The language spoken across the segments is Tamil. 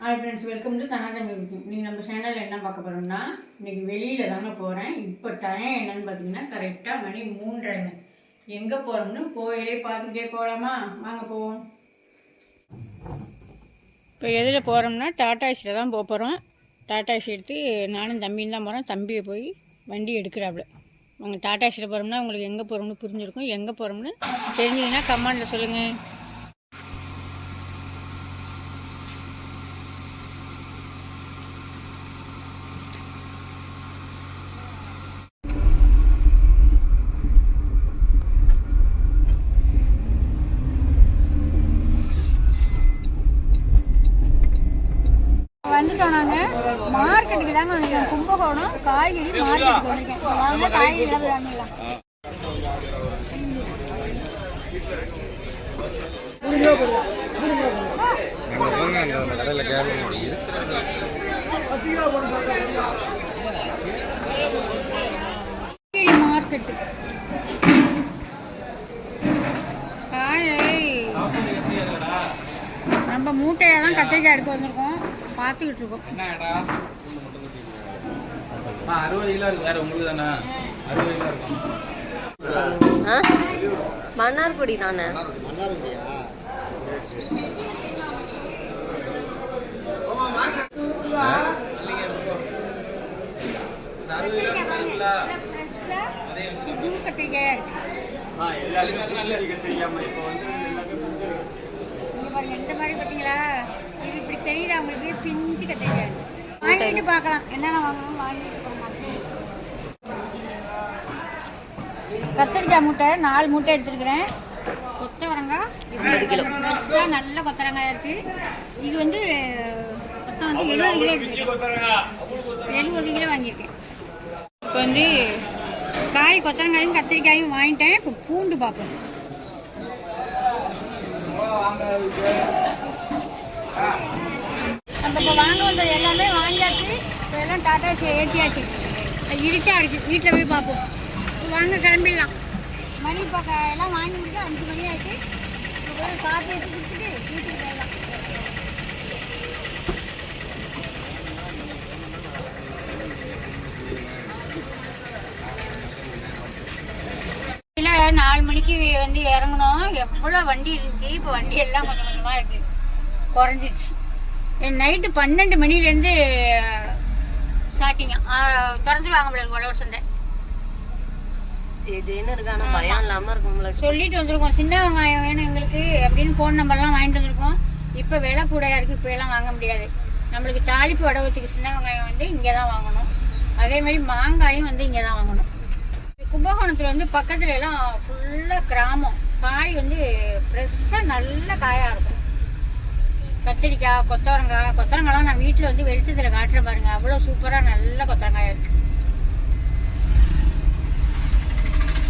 ஹாய் ஃப்ரெண்ட்ஸ் வெல்கம் டு தனாதம் இன்னைக்கு நம்ம சேனலில் என்ன பார்க்க போகிறோம்னா இன்னைக்கு வெளியில் தாங்க போகிறேன் இப்போ டைம் என்னன்னு பார்த்தீங்கன்னா கரெக்டாக மணி மூன்றரைங்க எங்கே போகிறோம்னு கோயிலே பார்த்துக்கிட்டே போகலாமா வாங்க போவோம். இப்போ எதில் போகிறோம்னா டாட்டாஸில் தான் போக போகிறோம் டாட்டாசி எடுத்து நானும் தம்பியும் தான் போகிறோம் தம்பியை போய் வண்டி எடுக்கிறாப்புல உங்கள் டாடா போகிறோம்னா உங்களுக்கு எங்கே போகிறோம்னு புரிஞ்சிருக்கும். எங்கே போகிறோம்னு தெரிஞ்சதுன்னா கமெண்டில் சொல்லுங்கள் வந்துட்டோம் நாங்கள் மார்க்கெட்டுக்கு தாங்க வந்திருக்கேன் கும்பகோணம் காய்கறி மார்க்கெட்டுக்கு வந்திருக்கேன். வாங்க காய்கறி எல்லாம் வாங்கிடலாம். மார்க்கெட்டு. நம்ம மூட்டையை தான் கத்திரிக்காய் எடுக்க வந்திருக்கோம். பார்த்துக்கிட்டு இருக்கோம். அறுபது கிலோ இருக்கு வேற உங்களுக்கு தானே? அறுபது கிலோ இருக்கும் ஆ? மன்னார்குடி தானே? புது கத்திரிக்காய் இருக்கு எல்லாருமே நல்ல இருக்கு தெரியாம இப்போ வந்து இங்க பாருங்க இந்த மாதிரி பார்த்தீங்களா இது இப்படி தெரியுதா உங்களுக்கு? பிஞ்சு கத்திரிக்காய் வாங்கிட்டு பார்க்கலாம். என்னென்ன வாங்கணும் வாங்கிட்டு கத்திரிக்காய் மூட்டை நாலு மூட்டை எடுத்துருக்கிறேன். கொத்தவரங்காய் ஃப்ரெஷ்ஷாக நல்ல கொத்தவரங்காய் இருக்குது இது வந்து மொத்தம் வந்து எழுபது கிலோ எடுத்துருக்கேன். எழுபது கிலோ வாங்கியிருக்கேன். இப்போ வந்து காய் கொத்தவரங்காயும் கத்திரிக்காயும் வாங்கிட்டேன். இப்போ பூண்டு பார்ப்போம். நம்ம இப்போ வாங்க வந்தது எல்லாமே வாங்கியாச்சு. இப்போ எல்லாம் டாட்டா ஏற்றியாச்சு இருட்டாக இருக்குது வீட்டில் போய் பார்ப்போம் இப்போ வாங்க கிளம்பிடலாம். மணி பார்க்க எல்லாம் வாங்கி முடிச்சு அஞ்சு மணி ஆச்சு இப்போ காஃபி எடுத்து குடிச்சிட்டு வீட்டுக்கு போயிடலாம். நாலு மணிக்கு வந்து இறங்கணும் எவ்வளோ வண்டி இருந்துச்சு. இப்போ வண்டி எல்லாம் கொஞ்சம் கொஞ்சமாக இருக்குது குறைஞ்சிருச்சு. நைட்டு பன்னெண்டு மணிலேருந்து ஸ்டார்டிங் திறந்துருவாங்க உங்களுக்கு உழவர் சந்தை. சொல்லிட்டு வந்திருக்கோம். சின்ன வெங்காயம் வேணும் எங்களுக்கு அப்படின்னு ஃபோன் நம்பர்லாம் வாங்கிட்டு வந்திருக்கோம். இப்போ விலை கூடையா இருக்குது இப்போ எல்லாம் வாங்க முடியாது. நம்மளுக்கு தாளிப்பு வடவத்துக்கு சின்ன வெங்காயம் வந்து இங்கே தான் வாங்கணும். அதே மாதிரி மாங்காயும் வந்து இங்கே தான் வாங்கணும். கும்பகோணத்தில் வந்து பக்கத்துல எல்லாம் ஃபுல்லாக கிராமம். காய் வந்து ஃப்ரெஷ்ஷாக நல்ல காயாக இருக்கும். கத்திரிக்காய் கொத்தவரங்காய் கொத்தரங்காய்லாம் நான் வீட்டில் வந்து வெளிச்சத்தில் காட்டுறேன் பாருங்க. அவ்வளோ சூப்பராக நல்ல கொத்தரங்காய் இருக்கு.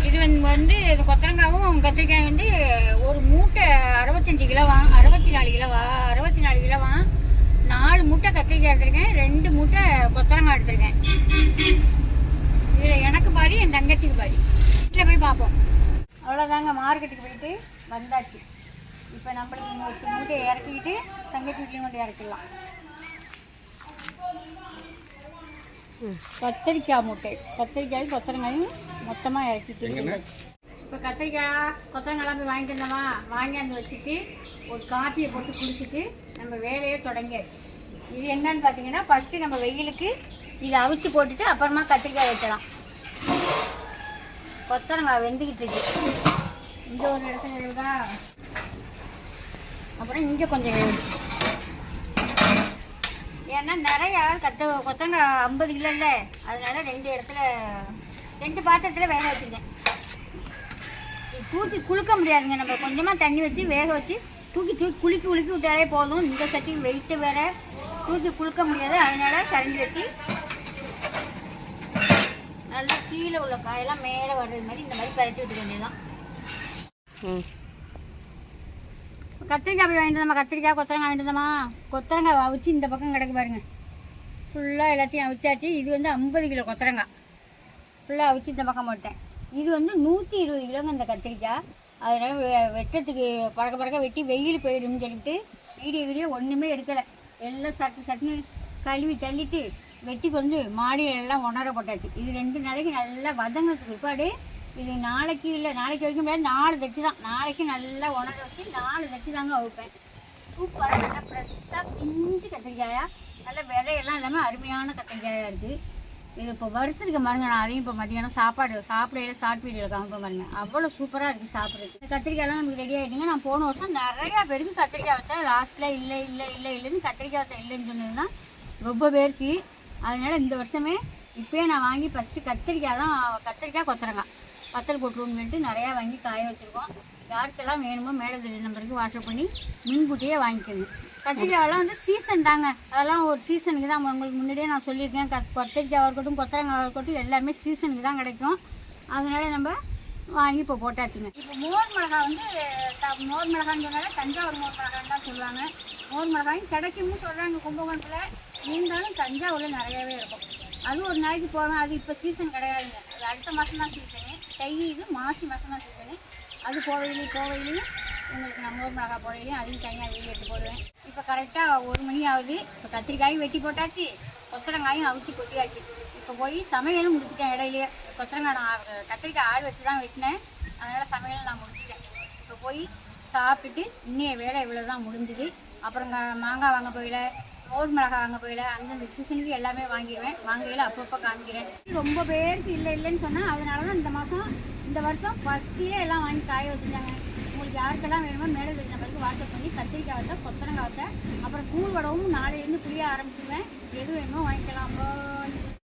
இது வந்து இந்த கொத்தரங்காவும் கத்திரிக்காய் வந்து ஒரு மூட்டை அறுபத்தஞ்சு கிலோவா அறுபத்தி நாலு கிலோவா அறுபத்தி நாலு கிலோவா நாலு மூட்டை கத்திரிக்காய் எடுத்திருக்கேன். ரெண்டு மூட்டை கொத்தரங்காய் எடுத்திருக்கேன். இதில் எனக்கு பாரி என் தங்கச்சிக்கு பாரி வீட்டில் போய் பார்ப்போம். அவ்வளோதாங்க மார்க்கெட்டுக்கு போயிட்டு வந்தாச்சு. இப்போ நம்மளுக்கு இன்னொரு மூட்டையை இறக்கிக்கிட்டு தங்கச்சி வீட்லையும் கொண்டு இறக்கிடலாம். கத்திரிக்காய் மூட்டை. கத்திரிக்காயும் கொத்தரங்காயும் மொத்தமாக இறக்கிட்டு. இப்போ கத்திரிக்காய் கொத்தரங்காய்லாம் போய் வாங்கிட்டு வந்தோமா? வாங்கியாந்து வச்சுட்டு ஒரு காப்பியை போட்டு குடிச்சிட்டு நம்ம வேலையை தொடங்கியாச்சு. இது என்னன்னு பார்த்தீங்கன்னா ஃபஸ்ட்டு நம்ம வெயிலுக்கு இதை அவிச்சு போட்டுட்டு அப்புறமா கத்திரிக்காய் வைக்கலாம். கொத்தரங்காய் வெந்துக்கிட்டு இருக்கு. இந்த ஒரு இடத்துல வேகுதா அப்புறம் இங்கே கொஞ்சம் ஏன்னா நிறையா கத்த கொத்தங்க ஐம்பது கிலோ இல்லை. அதனால ரெண்டு இடத்துல ரெண்டு பாத்திரத்தில் வேக வச்சுருக்கேன். தூக்கி குளிக்க முடியாதுங்க. நம்ம கொஞ்சமாக தண்ணி வச்சு வேக வச்சு தூக்கி தூக்கி குலுக்கி குலுக்கி விட்டாலே போதும். இந்த சட்டி வெயிட்டு வேற. தூக்கி குலுக்க முடியாது. அதனால கரண்டி வச்சு நல்லா கீழே உள்ள காயெல்லாம் மேலே வர்றது மாதிரி இந்த மாதிரி பரட்டி விட்டுக்க வேண்டியதான் ம். கத்திரிக்காய் போய் வாங்கிட்டு வந்தோம்மா கத்திரிக்காய் கொத்தரங்காய் வாங்கிட்டு வந்தோமா கொத்தரங்காய் அவிச்சு இந்த பக்கம் கிடக்கு பாருங்க. ஃபுல்லாக எல்லாத்தையும் அவிச்சாச்சு. இது வந்து ஐம்பது கிலோ கொத்தரங்காய் ஃபுல்லாக அவிச்சு இந்த பக்கம் போட்டேன். இது வந்து நூற்றி இருபது கிலோங்க இந்த கத்திரிக்காய். அதனால் வெ- வெட்டுறதுக்கு பறக்க பறக்க வெட்டி வெயில் போயிடும்னு சொல்லிட்டு வீடியோ வீடியோ ஒன்றுமே எடுக்கலை. எல்லாம் சட்டு சட்டுன்னு கழுவி தள்ளிட்டு வெட்டி கொண்டு மாடியிலெல்லாம் உணர போட்டாச்சு. இது ரெண்டு நாளைக்கு நல்லா வதங்கிறதுக்கு பிற்பாடு இது நாளைக்கு இல்லை நாளைக்கு வைக்க முடியாது நாலு தச்சு தான். நாளைக்கு நல்லா உணர வச்சு நாலு தச்சு தாங்க வைப்பேன் சூப்பராக நல்லா ஃப்ரெஷ்ஷாக பிஞ்சு கத்திரிக்காயா. நல்ல விதையெல்லாம் இல்லாமல் அருமையான கத்திரிக்காயாக இருக்குது இது இப்போ வறுத்துருக்க பாருங்க நான் அதையும் இப்போ மதியானம் சாப்பாடு சாப்பிடையில ஷார்ட் வீடியோவில் காமிப்பேன் பாருங்க. அவ்வளோ சூப்பராக இருக்குது சாப்பிட்றது இந்த கத்திரிக்காயெல்லாம் நமக்கு ரெடி ஆகிடுங்க நான் போன வருஷம் நிறையா பேருக்கு கத்திரிக்காய் வச்சேன். லாஸ்ட்டில் இல்லை இல்லை இல்லை இல்லைன்னு கத்திரிக்காய் வச்சா இல்லைன்னு சொன்னது தான் ரொம்ப பேருக்கு. அதனால் இந்த வருஷமே இப்போயே நான் வாங்கி ஃபஸ்ட்டு கத்திரிக்காய் தான் கத்திரிக்காய் கொத்துறேங்க வத்தல் போட்டுருவோம்னுட்டு நிறையா வாங்கி காய வச்சுருக்கோம். யாருக்கெல்லாம் வேணுமோ மேலே தெரிய நம்பருக்கு வாட்ஸ்அப் பண்ணி முன்கூட்டியே வாங்கிக்கோங்க. கத்திரிக்காயெல்லாம் வந்து சீசன் தாங்க. அதெல்லாம் ஒரு சீசனுக்கு தான். உங்களுக்கு முன்னாடியே நான் சொல்லியிருக்கேன். கத் கத்திரிக்காயாக இருக்கட்டும் கொத்தரங்காயாக இருக்கட்டும் எல்லாமே சீசனுக்கு தான் கிடைக்கும். அதனால நம்ம வாங்கி இப்போ போட்டாச்சுங்க. இப்போ மோர் மிளகாய் வந்து த- மோர் மிளகான்னு சொன்னாலே தஞ்சாவூர் மோர் மிளகான்னு தான் சொல்லுவாங்க. மோர் மிளகாயும் கிடைக்கும்னு சொல்கிறாங்க கும்பகோணத்தில். இருந்தாலும் தஞ்சாவூரில் நிறையவே இருக்கும். அது ஒரு நாளைக்கு போவேன். அது இப்போ சீசன் கிடையாதுங்க. அது அடுத்த மாதம் தான் சீசன் தை இது மாசி மாதம் தான் சீசனு. அது கோவையிலையும் கோவையிலையும் உங்களுக்கு நம்ம ஊர் மிளகா போடையிலையும் அதையும் தனியாக வெளியே எடுத்து போடுவேன். இப்போ கரெக்டாக ஒரு மணி ஆகுது. இப்போ கத்திரிக்காயும் வெட்டி போட்டாச்சு. கொத்தரங்காயும் அவிச்சு கொட்டியாச்சு. இப்போ போய் சமையலும் முடிச்சிட்டேன் இடையிலேயே கொத்தரங்காய் நான் கத்திரிக்காய் ஆள் வச்சு தான் வெட்டினேன். அதனால் சமையல் நான் முடிச்சிட்டேன். இப்போ போய் சாப்பிட்டுட்டு இன்னைய வேலை இவ்வளோ தான் முடிஞ்சுது. அப்புறம் மாங்காய் வாங்க போயில மோர் மிளகாய் வாங்க போயில அந்தந்த சீசனுக்கு எல்லாமே வாங்கிடுவேன். வாங்கையில் அப்பப்போ காமிக்கிறேன். ரொம்ப பேருக்கு இல்லை இல்லைன்னு சொன்னால் அதனால தான் இந்த மாதம் இந்த வருஷம் ஃபஸ்ட்லேயே எல்லாம் வாங்கி காய வச்சுருந்தாங்க உங்களுக்கு யாருக்கெல்லாம் வேணுமோ மேலே தெரிஞ்ச நம்பருக்கு வாட்ஸ்அப் பண்ணி கத்திரிக்காய் வச்சா கொத்தரங்காய் வச்சா அப்புறம் கூழ் வடவும் நாளையிலேருந்து புளிய ஆரம்பிச்சுவேன் எது வேணுமோ வாங்கிக்கலாம். அப்புறம்